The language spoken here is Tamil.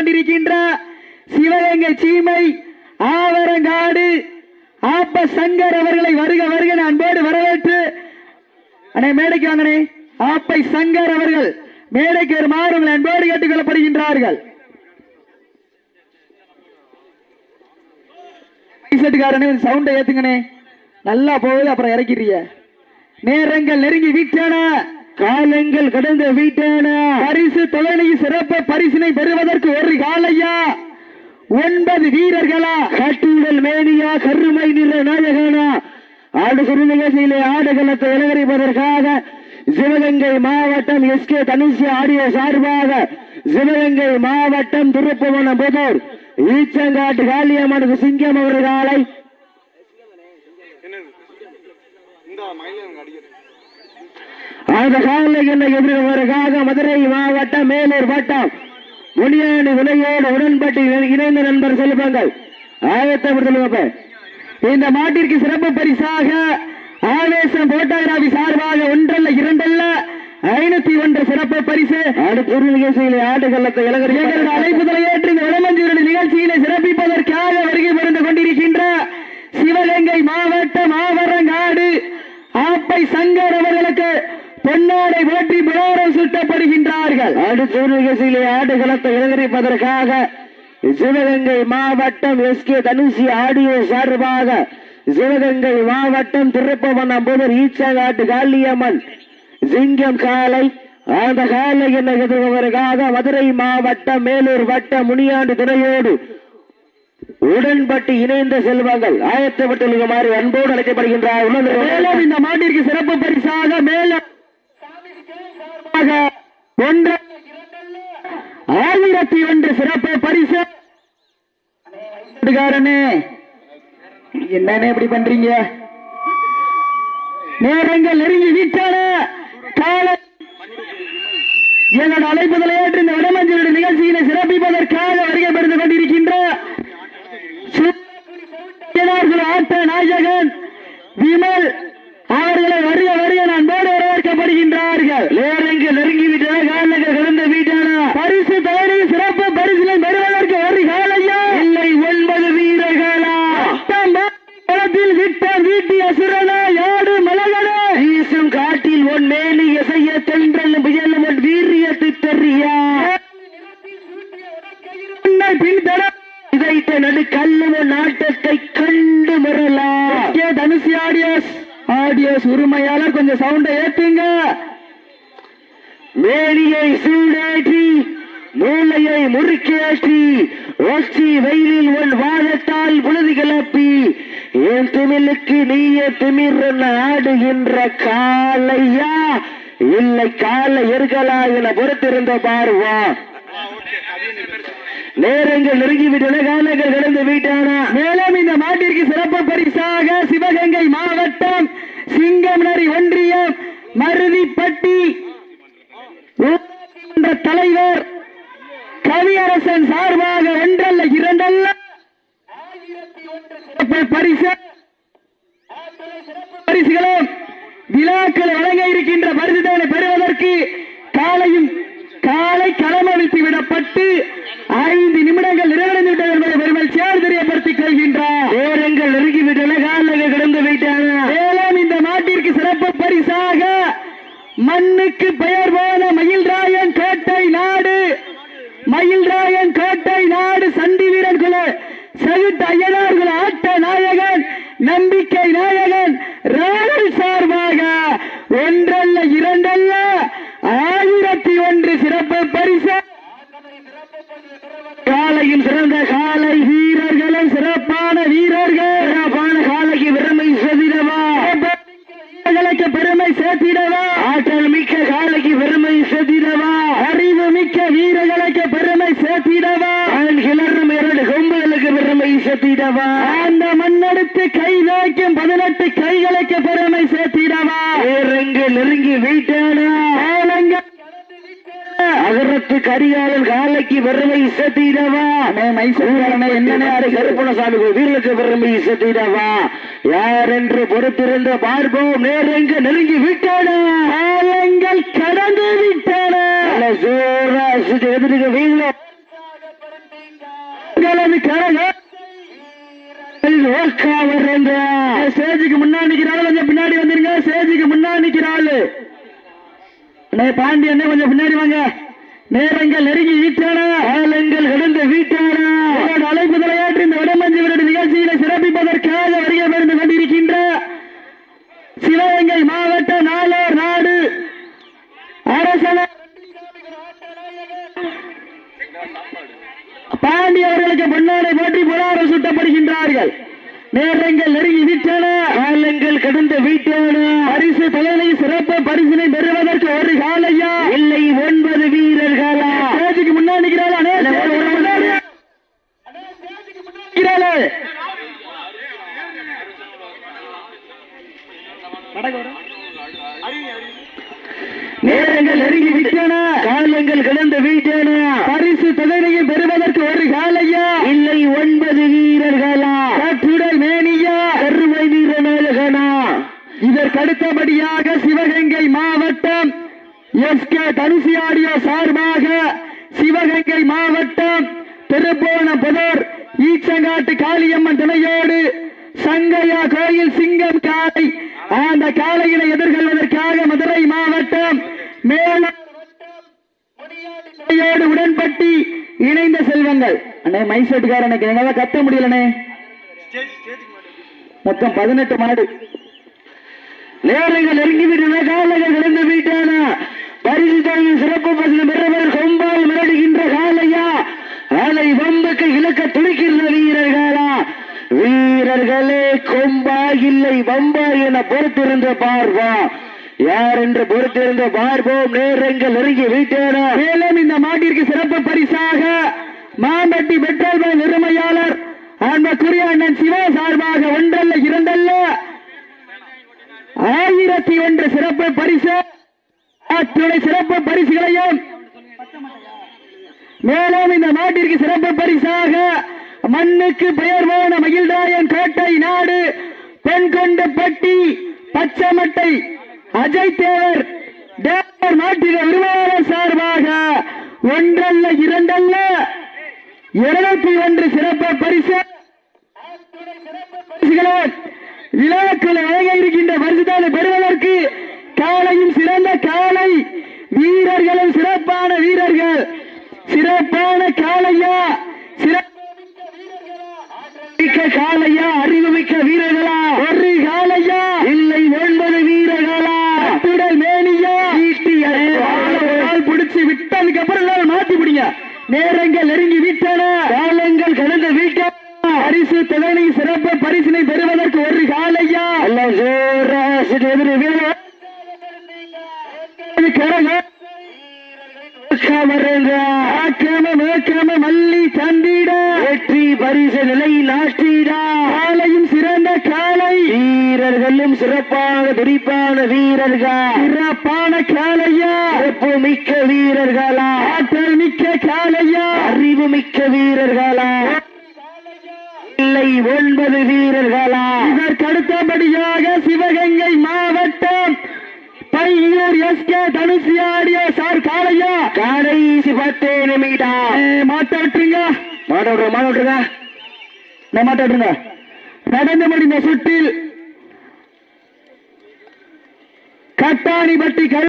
கொண்டிருக்கின்ற சிவகங்கை சீமை ஆவரங்காடு ஆப்ப சங்கர் அவர்களை வருக வருக நான் போடு வரவேற்று. அண்ணே மேடைக்கு வாங்கனே ஆப்பை சங்கர் அவர்கள் மேடைக்கு வருமாறு உங்களை அன்போடு கேட்டுக் கொள்ளப்படுகின்றார்கள் சவுண்டை ஏத்துங்கனே நல்லா போகுது அப்புறம் இறக்கிறீங்க நேரங்கள் நெருங்கி வீட்டான காலங்கள் கடந்த விட்டன. பரிசு தொழிலை சிறப்பு பரிசினை பெறுவதற்கு ஒரு காலையா? ஒன்பது வீரர்களா? கட்டுடல் மேனியா கருமை நிற நாயகனா? ஆடு சுரு நிகழ்ச்சியிலே ஆடுகளத்தை இலவரிப்பதற்காக சிவகங்கை மாவட்டம் எஸ் கே தனுஷி ஆடியோ சார்பாக சிவகங்கை மாவட்டம் திருப்புவனம் புதூர் ஈச்சங்காட்டு காளியம்மனுக்கு சிங்கம் அவர்களை அந்த காலைகளை எதிர்வதற்காக மதுரை மாவட்டம் மேலூர் வட்டம். முனியாணி விலையோடு உடன்பட்டு இணைந்த நண்பர் செல்வங்கள் ஆயத்தப்படுத்த இந்த மாட்டிற்கு சிறப்பு பரிசாக ஆவேசம் போட்டோகிராபி சார்பாக ஒன்றல்ல இரண்டல்ல ஐநூத்தி ஒன்று சிறப்பு பரிசு. அடுத்த நிகழ்ச்சியில் ஆடுகளத்தை இளங்கர் அழைப்புதலை ஏற்று இந்த விளமஞ்சியுடைய நிகழ்ச்சியிலே சிறப்பிப்பதற்காக வருகை புரிந்து கொண்டிருக்கின்ற சிவகங்கை மாவட்டம் ஆவரங்காடு ஆப்பை சங்கர் அவர்களுக்கு பொன்னாடை போற்றி புலோரம் சுட்டப்படுகின்றார்கள். அடுத்த ஒரு நிகழ்ச்சியிலே ஆடுகளத்தை இளங்கரிப்பதற்காக சிவகங்கை மாவட்டம் எஸ் கே தனுஷி ஆடியோ சார்பாக சிவகங்கை மாவட்டம் திருப்பவனம் புதர் ஈச்சகாட்டு காளியம்மன் சிங்கம் காலை அந்த காலை என்ன எதிர்வதற்காக மதுரை மாவட்டம் மேலூர் வட்டம் முனியாண்டு துணையோடு உடன்பட்டு இணைந்த செல்வங்கள். ஆயத்தப்பட்டுமாறு அன்போடு அழைக்கப்படுகின்றார். இந்த மாட்டிற்கு சிறப்பு பரிசாக மேலும் ஒன்று ஆயிரத்தி ஒன்று சிறப்பு பரிசு. என்னன்னு இப்படி பண்றீங்க? நேரங்கள் நெருங்கி வீட்டான காலை என்னோட அழைப்புதலை ஏற்று இந்த வடமஞ்சளுடைய நிகழ்ச்சியினை சிறப்பிப்பதற்காக வருகை பெறுந்து கொண்டிருக்கின்ற சுற்றினார்கள் ஆட்ட நாயகன் விமல் அவர்களை வருக வருக நான் போடு வரவேற்கப்படுகின்றார்கள் நேரங்கள் நெருங்கிவிட்டன காலங்கள் கடந்து விட்டன பரிசு தவறு சிறப்பு பரிசினை பெறுவதற்கு ஒரு காலையா இல்லை ஒன்பது வீரர்களா களத்தில் விட்ட வீட்டி அசுரனா யாடு மலகனே வீசும் காட்டில் ஒன் மேலி எசைய தென்றல் புயலும் ஒன் வீரியத்தை தெரியா உன்னை பின்தட இதைத்த கல்லும நாட்டத்தை கண்டு மறலாம் தனுசி ஆடியோஸ். ஆடியோஸ் உரிமையாளர் கொஞ்சம் சவுண்டை ஏத்துங்க. மேனியை சூடேற்றி மூளையை முறுக்கேற்றி ஒற்றி வெயிலில் உன் வாதத்தால் புழுதி கிளப்பி என் திமிலுக்கு நீய திமிர் ஆடுகின்ற காலையா இல்லை காலை எருகலா என பொறுத்திருந்த பாருவான் நேரங்கள் நெருங்கிவிட்டன காலங்கள் கடந்து விட்டன? மேலும் இந்த மாட்டிற்கு சிறப்பு பரிசாக சிவகங்கை மாவட்டம் சிங்கம்நரி ஒன்றியம் மருதிப்பட்டி தலைவர் கவியரசன் சார்பாக ஒன்றல்ல இரண்டல்ல. பரிசு. பரிசுகளும் விழாக்கள் வழங்க இருக்கின்ற பரிசுகளை பெறுவதற்கு காலையும் காலை களமளித்து விடப்பட்டு ஐந்து நிமிடங்கள் நிறைவடைந்து விட்டது என்பதை பெருமை சேர் தெரியப்படுத்திக் கொள்கின்றார். நேரங்கள் நெருங்கிவிட்டன காலங்கள் கடந்து விட்டன. மேலும் இந்த நாட்டிற்கு சிறப்பு பரிசாக மண்ணுக்கு பெயர் போன மயில்ராயன் கோட்டை நாடு மயில்ராயன் கோட்டை நாடு சண்டி வீரன் குல சகுத்த ஐயனார்கள் ஆட்ட நாயகன் நம்பிக்கை நாயகன் ராயல் சார்பாக ஒன்றல்ல இரண்டல்ல ஆயிரத்தி ஒன்று சிறப்பு பரிசு காலையில் சிறந்த காலை வீரர்களும் சிறப்பான வீரர்கள். சிறப்பான காலைக்கு பெருமை செதிடவா வீரர்களுக்கு பெருமை சேர்த்திடவா? ஆற்றல் மிக்க காலைக்கு பெருமை சேர்த்திடவா? அறிவு மிக்க வீரர்களுக்கு பெருமை சேர்த்திடவா? கிளறும் இரண்டு கொம்புகளுக்கு பெருமை சேர்த்திடவா? அந்த மண்ணெடுத்து கைதா வைக்கும் பதினெட்டு கைகளுக்கு பெருமை சேர்த்திடவா நெருங்கி நெருங்கி வீட்டானா அகரத்து கரிகாலன் காலைக்கு பெருமை சத்திடவா மைசூரனை என்னென்ன கருப்பணசாமி வீரலுக்கு பெருமை சத்திடவா யார் என்று பொறுத்திருந்த பார்ப்போம். நேரங்க நெருங்கி விட்டான காலங்கள் கடந்து விட்டான எதிர்க்க வீர கழகம் ஸ்டேஜுக்கு முன்னாடி பின்னாடி வந்துருங்க. ஸ்டேஜுக்கு முன்னாடி நிக்கிறாள் அண்ணே பாண்டி அண்ணே கொஞ்சம் பின்னாடி வாங்க. நேரங்கள் நெருங்கி வீட்டான ஆலங்கள் எழுந்த வீட்டான? அழைப்புதலையாற்றி இந்த வடமஞ்சி விரடு நிகழ்ச்சியில சிறப்பிப்பதற்காக வருகை பெருந்து கொண்டிருக்கின்ற சிவகங்கை மாவட்ட நாளோர் நாடு அரசன பாண்டி அவர்களுக்கு பொன்னாடை போற்றி புலாரம் சுட்டப்படுகின்றார்கள் நேரங்கள் நெருங்கி விட்டன காலங்கள் கடந்த வீட்டான பரிசு தலைமை சிறப்பு பரிசினை பெறுவதற்கு ஒரு காலையா? இல்லை ஒன்பது வீரர்களா? ஸ்டேஜுக்கு முன்னாடி. நேரங்கள் நெருங்கி விட்டன காலங்கள் கடந்து வீட்டன பரிசு தொகையை பெறுவதற்கு ஒரு காலையா? இல்லை ஒன்பது வீரர்களா கட்டுடல் மேனியா கருமை வீரநாயகனா அடுத்தபடியாக சிவகங்கை மாவட்டம் எஸ் கே தனுசியாடியோ சார்பாக சிவகங்கை மாவட்டம் திருப்போண புதர் ஈச்சங்காட்டு காளியம்மன் துணையோடு சங்கையா கோயில் சிங்கம் காலை அந்த காலையினை எதிர்கொள்வதற்காக மதுரை மாவட்டம் மேலும் உடன்பட்டி இணைந்த செல்வங்கள். அண்ணே மைசூட்டுக்காரனுக்கு எங்களால கத்த முடியலண்ணே? மொத்தம் பதினெட்டு மாடு. நேரங்கள் நெருங்கி காலங்கள் காலைகள் கடந்து விட்டன. பரிசு தொகையில் சிறப்பு பசங்க பெறுவர் கொம்பால் மிரடுகின்ற காலையா காலை வம்புக்கு இழக்க துடிக்கின்ற வீரர்களா வீரர்களே கொம்பா இல்லை வம்பா என பொறுத்திருந்த பார்வா. யார் என்று பொறுத்திருந்த பார்ப்போம் நேரங்கள் நெருங்கி விட்டன. மேலும் இந்த மாட்டிற்கு சிறப்பு பரிசாக மாம்பட்டி பெட்ரோல் பங்க் உரிமையாளர் அன்பக்குரிய அண்ணன் சிவா சார்பாக ஒன்றல்ல இரண்டல்ல. ஆயிரத்தி ஒன்று சிறப்பு பரிசு. அத்துணை சிறப்பு பரிசுகளையும் மேலும் இந்த நாட்டிற்கு சிறப்பு பரிசாக மண்ணுக்கு பெயர் போன மகிழ்ராயன் கோட்டை நாடு பெண் கொண்ட பட்டி பச்சமட்டை அஜய் தேவர் தேவர் நாட்டின உரிமையாளர் சார்பாக ஒன்றல்ல இரண்டல்ல இருநூத்தி ஒன்று சிறப்பு பரிசு. பரிசுகளும் விழாக்கள் வழங்க இருக்கின்ற பெறுவதற்கு காலையும் சிறந்த காலை. வீரர்களும் சிறப்பான வீரர்கள். சிறப்பான காளையா சிறப்பு காளையா அறிவுமிக்க வீரர்களா? ஒரு காலையா? இல்லை ஒன்பது வீரர்களா? அத்துடல் மேனியா? ஈட்டி கால் பிடிச்சு விட்டதுக்கு அப்புறம் எல்லாரும் மாத்தி பிடிங்க. நேரங்கள் நெருங்கி விட்டன. காலங்கள் கடந்த வீட்டா பரிசு தலைமை சிறப்பு பரிசினை பெறுவதற்கு ஒரு காலையா? அல்ல எதிரி கரகம் மல்லி சந்திட வெற்றி பரிசு நிலை நாட்டிடா காலையும் சிறந்த காலை வீரர்களும் சிறப்பான துடிப்பான வீரர்கள்? சிறப்பான காலையா சிறப்பு மிக்க வீரர்களா? ஆற்றல் மிக்க காலையா அறிவு மிக்க வீரர்களா? ஒன்பது வீரர்களா? இதற்கு அடுத்தபடியாக சிவகங்கை மாவட்டம் பையூர் எஸ் கே தனுசியாடியோ சார் காளையா. கடைசி பத்து நிமிடம். மாட்ட விட்டுருங்க. மாட்ட விட்டுருங்க மாட்ட விட்டுருங்க. நான் மாட்ட விட்டுருங்க. நடந்து முடிந்த சுற்றில் கட்டாணிப்பட்டி கல்